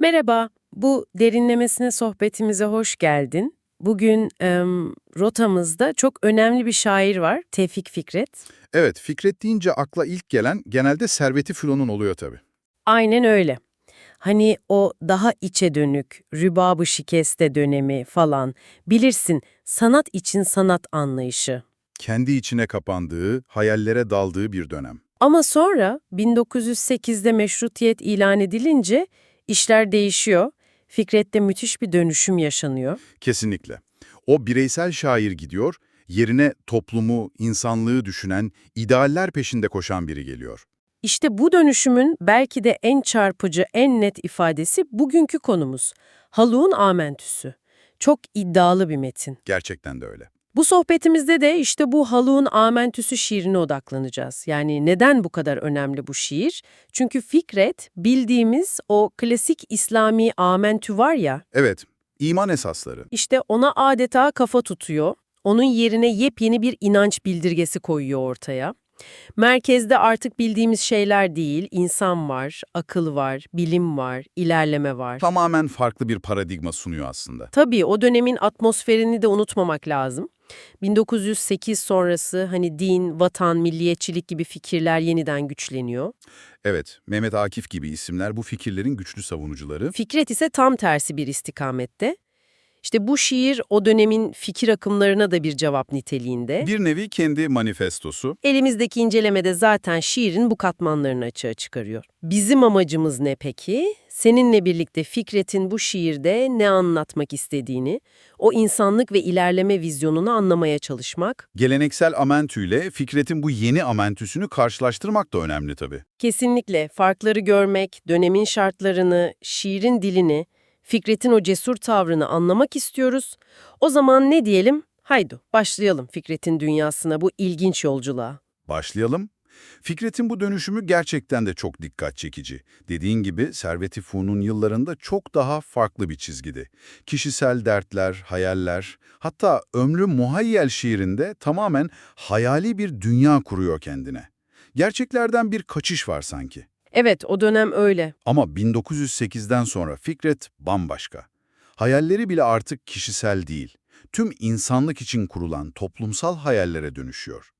Merhaba, bu derinlemesine sohbetimize hoş geldin. Bugün em, rotamızda çok önemli bir şair var, Tevfik Fikret. Evet, Fikret deyince akla ilk gelen genelde Servet-i Fünun'un oluyor tabii. Aynen öyle. Hani o daha içe dönük, rübab-ı şikeste dönemi falan, bilirsin sanat için sanat anlayışı. Kendi içine kapandığı, hayallere daldığı bir dönem. Ama sonra 1908'de meşrutiyet ilan edilince işler değişiyor. Fikret'te müthiş bir dönüşüm yaşanıyor. Kesinlikle. O bireysel şair gidiyor, yerine toplumu, insanlığı düşünen, idealler peşinde koşan biri geliyor. İşte bu dönüşümün belki de en çarpıcı, en net ifadesi bugünkü konumuz. Haluk'un Amentüsü. Çok iddialı bir metin. Gerçekten de öyle. Bu sohbetimizde de işte bu Haluk'un Amentüsü şiirine odaklanacağız. Yani neden bu kadar önemli bu şiir? Çünkü Fikret, bildiğimiz o klasik İslami Amentü var ya, Evet, iman esasları. işte ona adeta kafa tutuyor. Onun yerine yepyeni bir inanç bildirgesi koyuyor ortaya. Merkezde artık bildiğimiz şeyler değil, insan var, akıl var, bilim var, ilerleme var. Tamamen farklı bir paradigma sunuyor aslında. Tabii o dönemin atmosferini de unutmamak lazım. 1908 sonrası hani din, vatan, milliyetçilik gibi fikirler yeniden güçleniyor. Evet, Mehmet Akif gibi isimler bu fikirlerin güçlü savunucuları. Fikret ise tam tersi bir istikamette. İşte bu şiir o dönemin fikir akımlarına da bir cevap niteliğinde. Bir nevi kendi manifestosu. Elimizdeki incelemede zaten şiirin bu katmanlarını açığa çıkarıyor. Bizim amacımız ne peki? Seninle birlikte Fikret'in bu şiirde ne anlatmak istediğini, o insanlık ve ilerleme vizyonunu anlamaya çalışmak. Geleneksel amentü ile Fikret'in bu yeni amentüsünü karşılaştırmak da önemli tabii. Kesinlikle farkları görmek, dönemin şartlarını, şiirin dilini, Fikret'in o cesur tavrını anlamak istiyoruz. O zaman ne diyelim? Haydi başlayalım Fikret'in dünyasına bu ilginç yolculuğa. Başlayalım. Fikret'in bu dönüşümü gerçekten de çok dikkat çekici. Dediğin gibi Servet-i Fünun yıllarında çok daha farklı bir çizgidi. Kişisel dertler, hayaller, hatta Ömrü Muhayyel şiirinde tamamen hayali bir dünya kuruyor kendine. Gerçeklerden bir kaçış var sanki. Evet, o dönem öyle. Ama 1908'den sonra Fikret bambaşka. Hayalleri bile artık kişisel değil, tüm insanlık için kurulan toplumsal hayallere dönüşüyor.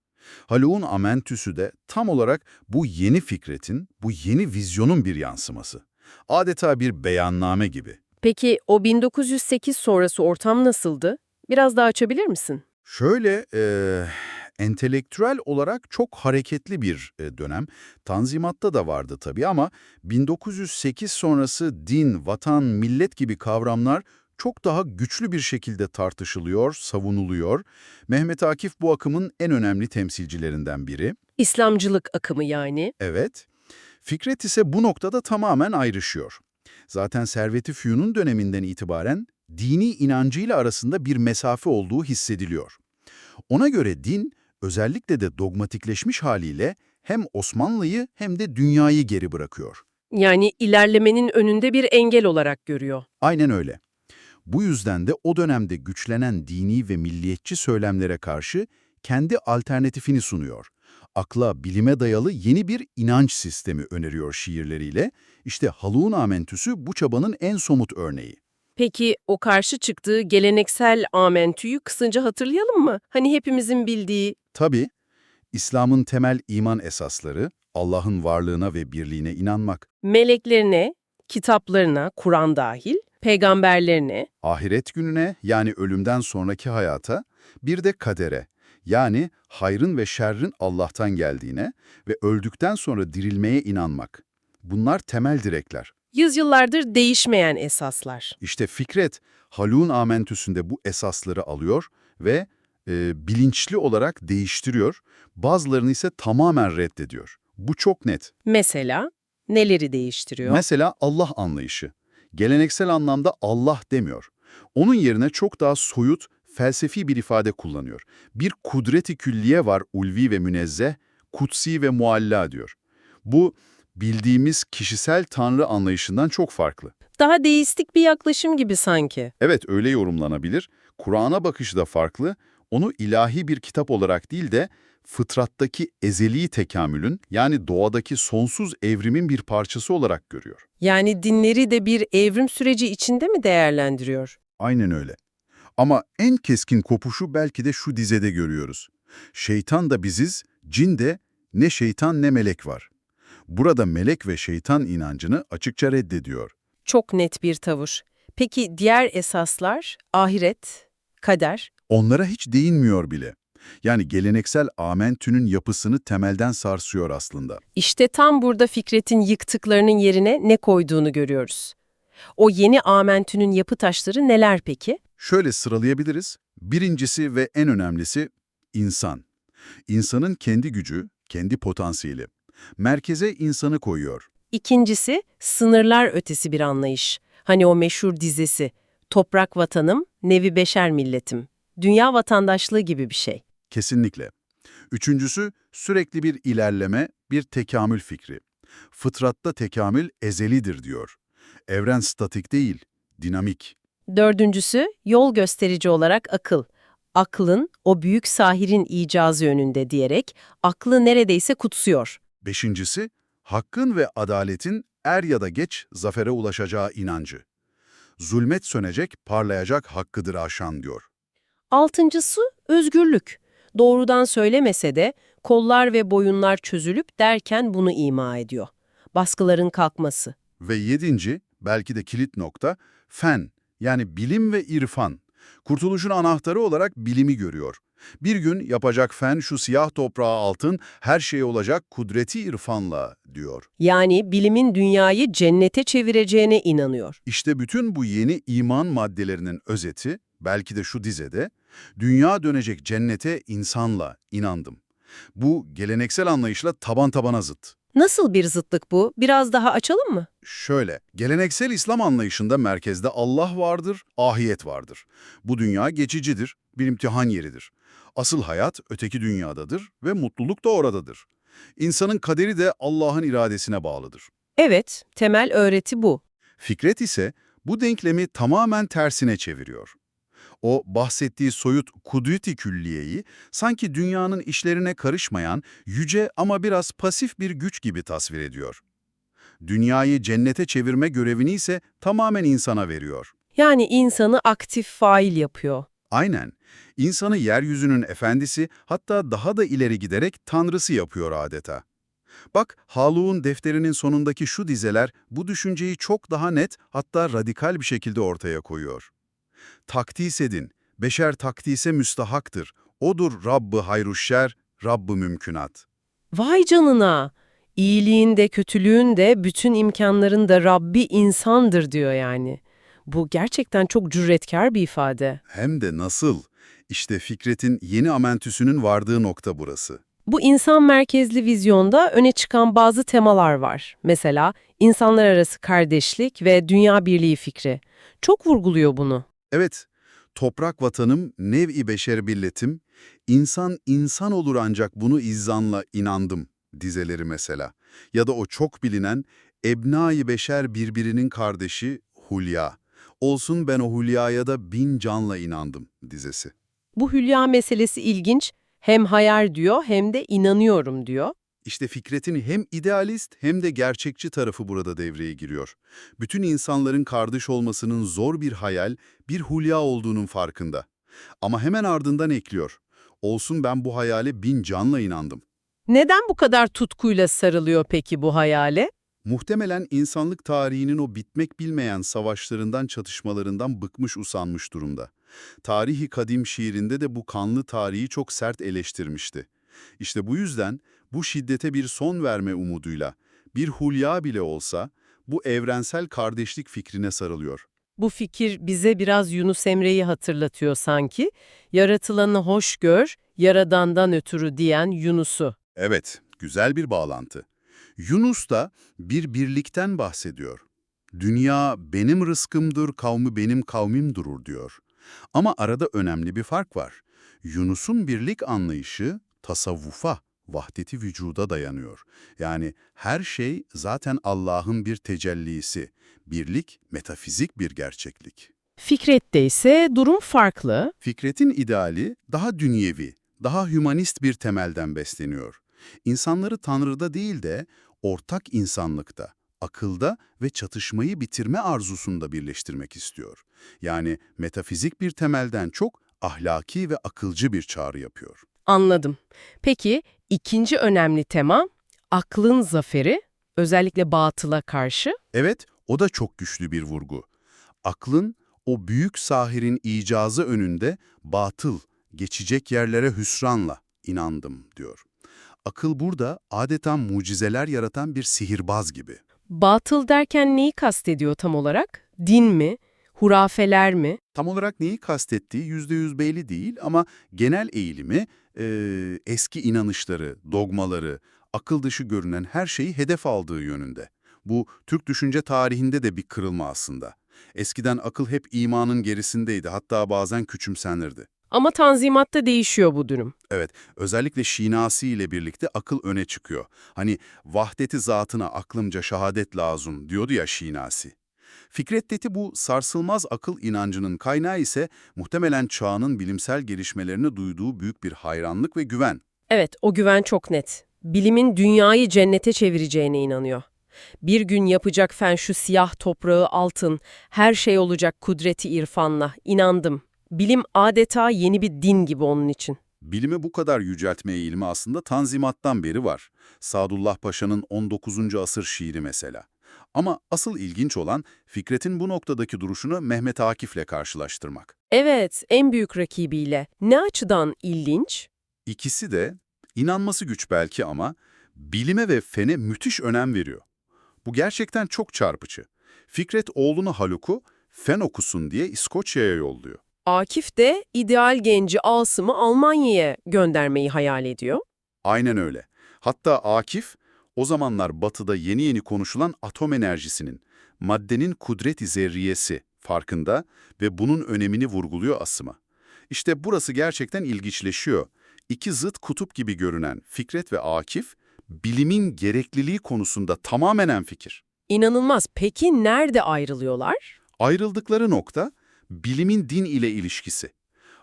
Haluk'un Amentüsü de tam olarak bu yeni Fikret'in, bu yeni vizyonun bir yansıması. Adeta bir beyanname gibi. Peki o 1908 sonrası ortam nasıldı? Biraz daha açabilir misin? Şöyle, eee, entelektüel olarak çok hareketli bir e, dönem. Tanzimat'ta da vardı tabii ama 1908 sonrası din, vatan, millet gibi kavramlar çok daha güçlü bir şekilde tartışılıyor, savunuluyor. Mehmet Akif bu akımın en önemli temsilcilerinden biri. İslamcılık akımı yani. Evet. Fikret ise bu noktada tamamen ayrışıyor. Zaten Servet-i Fünun döneminden itibaren dini inancıyla arasında bir mesafe olduğu hissediliyor. Ona göre din, özellikle de dogmatikleşmiş haliyle hem Osmanlı'yı hem de dünyayı geri bırakıyor. Yani ilerlemenin önünde bir engel olarak görüyor. Aynen öyle. Bu yüzden de o dönemde güçlenen dini ve milliyetçi söylemlere karşı kendi alternatifini sunuyor. Akla, bilime dayalı yeni bir inanç sistemi öneriyor şiirleriyle. İşte Haluk'un Amentüsü bu çabanın en somut örneği. Peki o karşı çıktığı geleneksel amentüyü kısaca hatırlayalım mı? Hani hepimizin bildiği Tabii, İslam'ın temel iman esasları, Allah'ın varlığına ve birliğine inanmak, meleklerine, kitaplarına, Kur'an dahil, peygamberlerine, ahiret gününe yani ölümden sonraki hayata, bir de kadere yani hayrın ve şerrin Allah'tan geldiğine ve öldükten sonra dirilmeye inanmak. Bunlar temel direkler. Yüzyıllardır değişmeyen esaslar. İşte Fikret, Haluk'un Amentüsü'nde bu esasları alıyor ve e, bilinçli olarak değiştiriyor, bazılarını ise tamamen reddediyor. Bu çok net. Mesela neleri değiştiriyor? Mesela Allah anlayışı. Geleneksel anlamda Allah demiyor. Onun yerine çok daha soyut, felsefi bir ifade kullanıyor. Bir kudreti külliye var ulvi ve münezzeh, kutsi ve mualla diyor. Bu bildiğimiz kişisel tanrı anlayışından çok farklı. Daha deistik bir yaklaşım gibi sanki. Evet öyle yorumlanabilir. Kur'an'a bakışı da farklı. Onu ilahi bir kitap olarak değil de fıtrattaki ezeli tekamülün yani doğadaki sonsuz evrimin bir parçası olarak görüyor. Yani dinleri de bir evrim süreci içinde mi değerlendiriyor? Aynen öyle. Ama en keskin kopuşu belki de şu dizede görüyoruz. Şeytan da biziz, cin de ne şeytan ne melek var. Burada melek ve şeytan inancını açıkça reddediyor. Çok net bir tavır. Peki diğer esaslar, ahiret, kader, Onlara hiç değinmiyor bile. Yani geleneksel amentünün yapısını temelden sarsıyor aslında. İşte tam burada Fikret'in yıktıklarının yerine ne koyduğunu görüyoruz. O yeni amentünün yapı taşları neler peki? Şöyle sıralayabiliriz. Birincisi ve en önemlisi insan. İnsanın kendi gücü, kendi potansiyeli. Merkeze insanı koyuyor. İkincisi, sınırlar ötesi bir anlayış. Hani o meşhur dizesi, toprak vatanım, nevi beşer milletim. Dünya vatandaşlığı gibi bir şey. Kesinlikle. Üçüncüsü sürekli bir ilerleme, bir tekamül fikri. Fıtratta tekamül ezelidir diyor. Evren statik değil, dinamik. Dördüncüsü, yol gösterici olarak akıl. Aklın, o büyük sahirin icazı önünde diyerek, aklı neredeyse kutsuyor. Beşincisi, hakkın ve adaletin er ya da geç zafere ulaşacağı inancı. Zulmet sönecek, parlayacak hakkıdır aşan diyor. Altıncısı, özgürlük. Doğrudan söylemese de, kollar ve boyunlar çözülüp derken bunu ima ediyor. Baskıların kalkması. Ve yedinci, belki de kilit nokta, fen yani bilim ve irfan. Kurtuluşun anahtarı olarak bilimi görüyor. Bir gün yapacak fen şu siyah toprağa altın, her şey olacak kudreti irfanla diyor. Yani bilimin dünyayı cennete çevireceğine inanıyor. İşte bütün bu yeni iman maddelerinin özeti, belki de şu dizede, dünya dönecek cennete insanla inandım. Bu geleneksel anlayışla taban tabana zıt. Nasıl bir zıtlık bu? Biraz daha açalım mı? Şöyle, geleneksel İslam anlayışında merkezde Allah vardır, ahiyet vardır. Bu dünya geçicidir, bir imtihan yeridir. Asıl hayat öteki dünyadadır ve mutluluk da oradadır. İnsanın kaderi de Allah'ın iradesine bağlıdır. Evet, temel öğreti bu. Fikret ise bu denklemi tamamen tersine çeviriyor. O bahsettiği soyut kudreti külliyeyi sanki dünyanın işlerine karışmayan yüce ama biraz pasif bir güç gibi tasvir ediyor. Dünyayı cennete çevirme görevini ise tamamen insana veriyor. Yani insanı aktif fail yapıyor. Aynen. İnsanı yeryüzünün efendisi hatta daha da ileri giderek tanrısı yapıyor adeta. Bak Haluk'un defterinin sonundaki şu dizeler bu düşünceyi çok daha net hatta radikal bir şekilde ortaya koyuyor. Takdis edin, beşer takdise müstahaktır. Odur Rabbı hayruşşer, Rabbı mümkünat. Vay canına! İyiliğin de kötülüğün de bütün imkanların da Rabbi insandır diyor yani. Bu gerçekten çok cüretkar bir ifade. Hem de nasıl? İşte Fikret'in yeni amentüsünün vardığı nokta burası. Bu insan merkezli vizyonda öne çıkan bazı temalar var. Mesela insanlar arası kardeşlik ve dünya birliği fikri. Çok vurguluyor bunu. Evet, toprak vatanım, nev-i beşer milletim, insan insan olur ancak bunu izzanla inandım dizeleri mesela. Ya da o çok bilinen ebnai beşer birbirinin kardeşi Hulya. Olsun ben o Hulya'ya da bin canla inandım dizesi. Bu hülya meselesi ilginç. Hem hayal diyor hem de inanıyorum diyor. İşte Fikret'in hem idealist hem de gerçekçi tarafı burada devreye giriyor. Bütün insanların kardeş olmasının zor bir hayal, bir hulya olduğunun farkında. Ama hemen ardından ekliyor. Olsun ben bu hayale bin canla inandım. Neden bu kadar tutkuyla sarılıyor peki bu hayale? Muhtemelen insanlık tarihinin o bitmek bilmeyen savaşlarından, çatışmalarından bıkmış usanmış durumda. Tarihi Kadim şiirinde de bu kanlı tarihi çok sert eleştirmişti. İşte bu yüzden bu şiddete bir son verme umuduyla, bir hulya bile olsa bu evrensel kardeşlik fikrine sarılıyor. Bu fikir bize biraz Yunus Emre'yi hatırlatıyor sanki. Yaratılanı hoş gör, yaradandan ötürü diyen Yunus'u. Evet, güzel bir bağlantı. Yunus da bir birlikten bahsediyor. Dünya benim rızkımdır, kavmi benim kavmim durur diyor. Ama arada önemli bir fark var. Yunus'un birlik anlayışı tasavvufa, vahdeti vücuda dayanıyor. Yani her şey zaten Allah'ın bir tecellisi. Birlik, metafizik bir gerçeklik. Fikret'te ise durum farklı. Fikret'in ideali daha dünyevi, daha hümanist bir temelden besleniyor. İnsanları Tanrı'da değil de ortak insanlıkta, akılda ve çatışmayı bitirme arzusunda birleştirmek istiyor. Yani metafizik bir temelden çok ahlaki ve akılcı bir çağrı yapıyor. Anladım. Peki ikinci önemli tema aklın zaferi, özellikle batıla karşı. Evet, o da çok güçlü bir vurgu. Aklın o büyük sahirin icazı önünde batıl, geçecek yerlere hüsranla inandım diyor. Akıl burada adeta mucizeler yaratan bir sihirbaz gibi. Batıl derken neyi kastediyor tam olarak? Din mi? Hurafeler mi? Tam olarak neyi kastettiği yüzde yüz belli değil ama genel eğilimi eee, eski inanışları, dogmaları, akıl dışı görünen her şeyi hedef aldığı yönünde. Bu Türk düşünce tarihinde de bir kırılma aslında. Eskiden akıl hep imanın gerisindeydi hatta bazen küçümsenirdi. Ama tanzimatta değişiyor bu durum. Evet, özellikle Şinasi ile birlikte akıl öne çıkıyor. Hani vahdeti zatına aklımca şehadet lazım diyordu ya Şinasi. Fikret bu sarsılmaz akıl inancının kaynağı ise muhtemelen çağının bilimsel gelişmelerine duyduğu büyük bir hayranlık ve güven. Evet, o güven çok net. Bilimin dünyayı cennete çevireceğine inanıyor. Bir gün yapacak fen şu siyah toprağı altın, her şey olacak kudreti irfanla. İnandım. Bilim adeta yeni bir din gibi onun için. Bilimi bu kadar yüceltme eğilimi aslında Tanzimat'tan beri var. Sadullah Paşa'nın 19. asır şiiri mesela. Ama asıl ilginç olan Fikret'in bu noktadaki duruşunu Mehmet Akif'le karşılaştırmak. Evet, en büyük rakibiyle. Ne açıdan ilginç? İkisi de inanması güç belki ama bilime ve fene müthiş önem veriyor. Bu gerçekten çok çarpıcı. Fikret oğlunu Haluk'u fen okusun diye İskoçya'ya yolluyor. Akif de ideal genci Asım'ı Almanya'ya göndermeyi hayal ediyor. Aynen öyle. Hatta Akif o zamanlar batıda yeni yeni konuşulan atom enerjisinin, maddenin kudret-i zerriyesi farkında ve bunun önemini vurguluyor Asım'a. İşte burası gerçekten ilginçleşiyor. İki zıt kutup gibi görünen Fikret ve Akif, bilimin gerekliliği konusunda tamamen hemfikir. İnanılmaz. Peki nerede ayrılıyorlar? Ayrıldıkları nokta, bilimin din ile ilişkisi.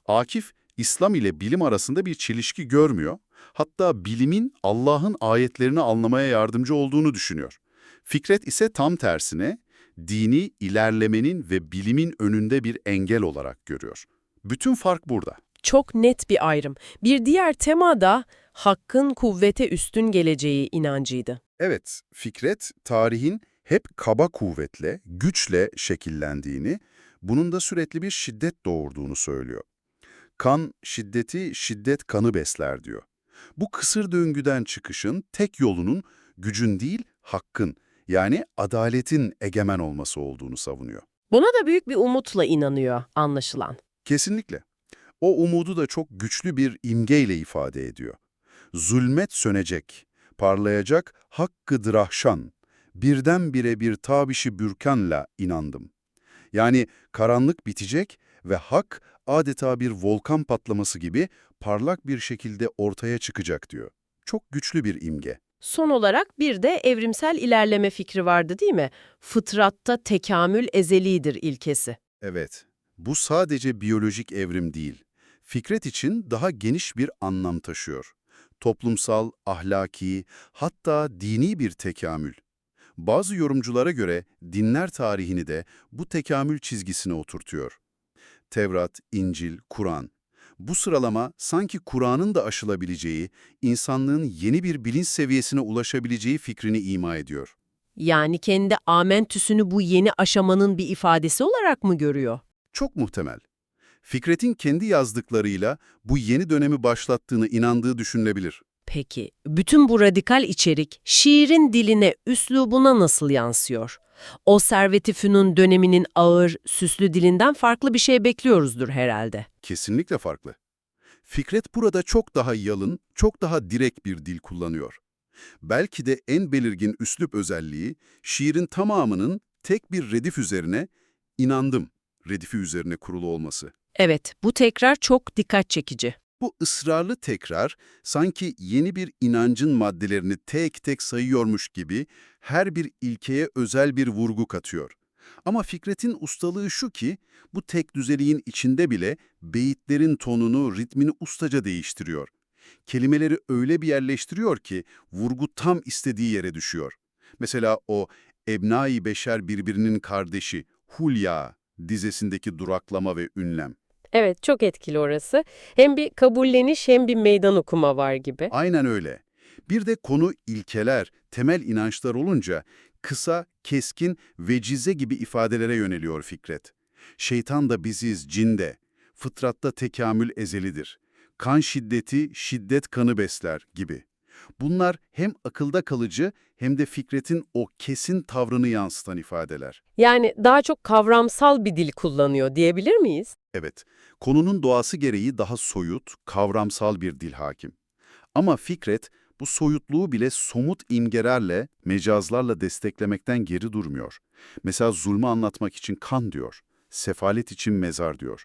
Akif, İslam ile bilim arasında bir çelişki görmüyor, hatta bilimin Allah'ın ayetlerini anlamaya yardımcı olduğunu düşünüyor. Fikret ise tam tersine, dini ilerlemenin ve bilimin önünde bir engel olarak görüyor. Bütün fark burada. Çok net bir ayrım. Bir diğer tema da hakkın kuvvete üstün geleceği inancıydı. Evet, Fikret, tarihin hep kaba kuvvetle, güçle şekillendiğini, bunun da sürekli bir şiddet doğurduğunu söylüyor. Kan, şiddeti, şiddet kanı besler diyor. Bu kısır döngüden çıkışın tek yolunun gücün değil, hakkın, yani adaletin egemen olması olduğunu savunuyor. Buna da büyük bir umutla inanıyor anlaşılan. Kesinlikle. O umudu da çok güçlü bir imgeyle ifade ediyor. Zulmet sönecek, parlayacak hakkı rahşan, birdenbire bir tabişi bürkanla inandım. Yani karanlık bitecek ve hak adeta bir volkan patlaması gibi parlak bir şekilde ortaya çıkacak diyor. Çok güçlü bir imge. Son olarak bir de evrimsel ilerleme fikri vardı değil mi? Fıtratta tekamül ezelidir ilkesi. Evet, bu sadece biyolojik evrim değil. Fikret için daha geniş bir anlam taşıyor. Toplumsal, ahlaki, hatta dini bir tekamül. Bazı yorumculara göre dinler tarihini de bu tekamül çizgisine oturtuyor. Tevrat, İncil, Kur'an. Bu sıralama sanki Kur'an'ın da aşılabileceği, insanlığın yeni bir bilinç seviyesine ulaşabileceği fikrini ima ediyor. Yani kendi amentüsünü bu yeni aşamanın bir ifadesi olarak mı görüyor? Çok muhtemel. Fikret'in kendi yazdıklarıyla bu yeni dönemi başlattığını inandığı düşünülebilir. Peki, bütün bu radikal içerik şiirin diline, üslubuna nasıl yansıyor? O Servet-i Fünun döneminin ağır, süslü dilinden farklı bir şey bekliyoruzdur herhalde. Kesinlikle farklı. Fikret burada çok daha yalın, çok daha direkt bir dil kullanıyor. Belki de en belirgin üslup özelliği, şiirin tamamının tek bir redif üzerine, inandım, redifi üzerine kurulu olması. Evet, bu tekrar çok dikkat çekici. Bu ısrarlı tekrar sanki yeni bir inancın maddelerini tek tek sayıyormuş gibi her bir ilkeye özel bir vurgu katıyor. Ama Fikret'in ustalığı şu ki, bu tek düzeliğin içinde bile beyitlerin tonunu, ritmini ustaca değiştiriyor. Kelimeleri öyle bir yerleştiriyor ki vurgu tam istediği yere düşüyor. Mesela o Ebnai Beşer birbirinin kardeşi Hulya dizesindeki duraklama ve ünlem. Evet, çok etkili orası. Hem bir kabulleniş hem bir meydan okuma var gibi. Aynen öyle. Bir de konu ilkeler, temel inançlar olunca kısa, keskin, vecize gibi ifadelere yöneliyor Fikret. Şeytan da biziz, cin de. Fıtratta tekamül ezelidir. Kan şiddeti, şiddet kanı besler gibi. Bunlar hem akılda kalıcı hem de Fikret'in o kesin tavrını yansıtan ifadeler. Yani daha çok kavramsal bir dil kullanıyor diyebilir miyiz? Evet, konunun doğası gereği daha soyut, kavramsal bir dil hakim. Ama Fikret, bu soyutluğu bile somut imgelerle, mecazlarla desteklemekten geri durmuyor. Mesela zulmü anlatmak için kan diyor, sefalet için mezar diyor.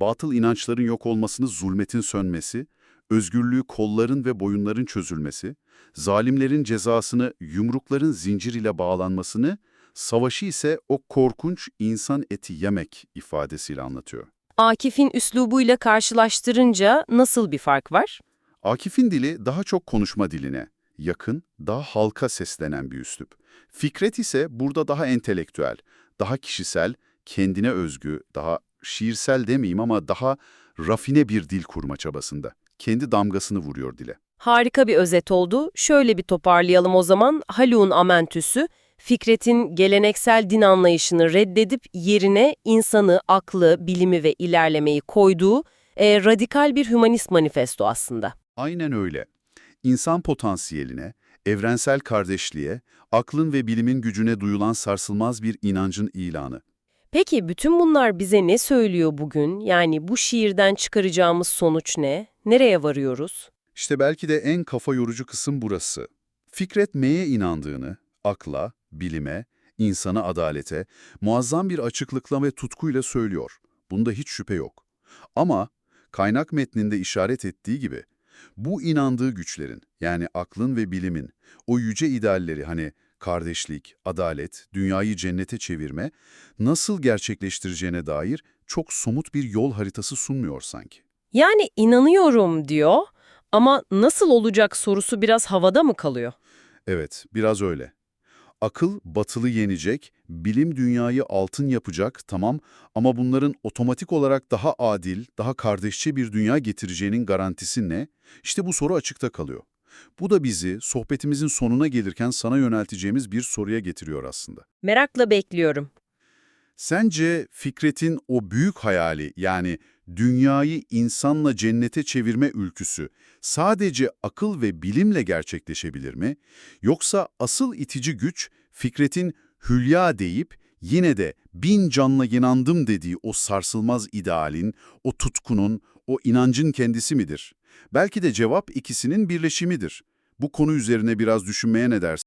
Batıl inançların yok olmasını zulmetin sönmesi, özgürlüğü kolların ve boyunların çözülmesi, zalimlerin cezasını yumrukların zincir ile bağlanmasını, savaşı ise o korkunç insan eti yemek ifadesiyle anlatıyor. Akif'in üslubuyla karşılaştırınca nasıl bir fark var? Akif'in dili daha çok konuşma diline, yakın, daha halka seslenen bir üslup. Fikret ise burada daha entelektüel, daha kişisel, kendine özgü, daha şiirsel demeyeyim ama daha rafine bir dil kurma çabasında. Kendi damgasını vuruyor dile. Harika bir özet oldu. Şöyle bir toparlayalım o zaman. Haluk'un Amentüsü, Fikret'in geleneksel din anlayışını reddedip yerine insanı, aklı, bilimi ve ilerlemeyi koyduğu e, radikal bir hümanist manifesto aslında. Aynen öyle. İnsan potansiyeline, evrensel kardeşliğe, aklın ve bilimin gücüne duyulan sarsılmaz bir inancın ilanı. Peki bütün bunlar bize ne söylüyor bugün? Yani bu şiirden çıkaracağımız sonuç ne? Nereye varıyoruz? İşte belki de en kafa yorucu kısım burası. Fikret neye inandığını, akla, bilime, insana adalete, muazzam bir açıklıkla ve tutkuyla söylüyor. Bunda hiç şüphe yok. Ama kaynak metninde işaret ettiği gibi, bu inandığı güçlerin, yani aklın ve bilimin, o yüce idealleri hani kardeşlik, adalet, dünyayı cennete çevirme, nasıl gerçekleştireceğine dair çok somut bir yol haritası sunmuyor sanki. Yani inanıyorum diyor ama nasıl olacak sorusu biraz havada mı kalıyor? Evet, biraz öyle. Akıl batılı yenecek, bilim dünyayı altın yapacak, tamam ama bunların otomatik olarak daha adil, daha kardeşçe bir dünya getireceğinin garantisi ne? İşte bu soru açıkta kalıyor. Bu da bizi sohbetimizin sonuna gelirken sana yönelteceğimiz bir soruya getiriyor aslında. Merakla bekliyorum. Sence Fikret'in o büyük hayali yani dünyayı insanla cennete çevirme ülküsü sadece akıl ve bilimle gerçekleşebilir mi? Yoksa asıl itici güç Fikret'in hülya deyip yine de bin canla inandım dediği o sarsılmaz idealin, o tutkunun, o inancın kendisi midir? Belki de cevap ikisinin birleşimidir. Bu konu üzerine biraz düşünmeye ne dersin?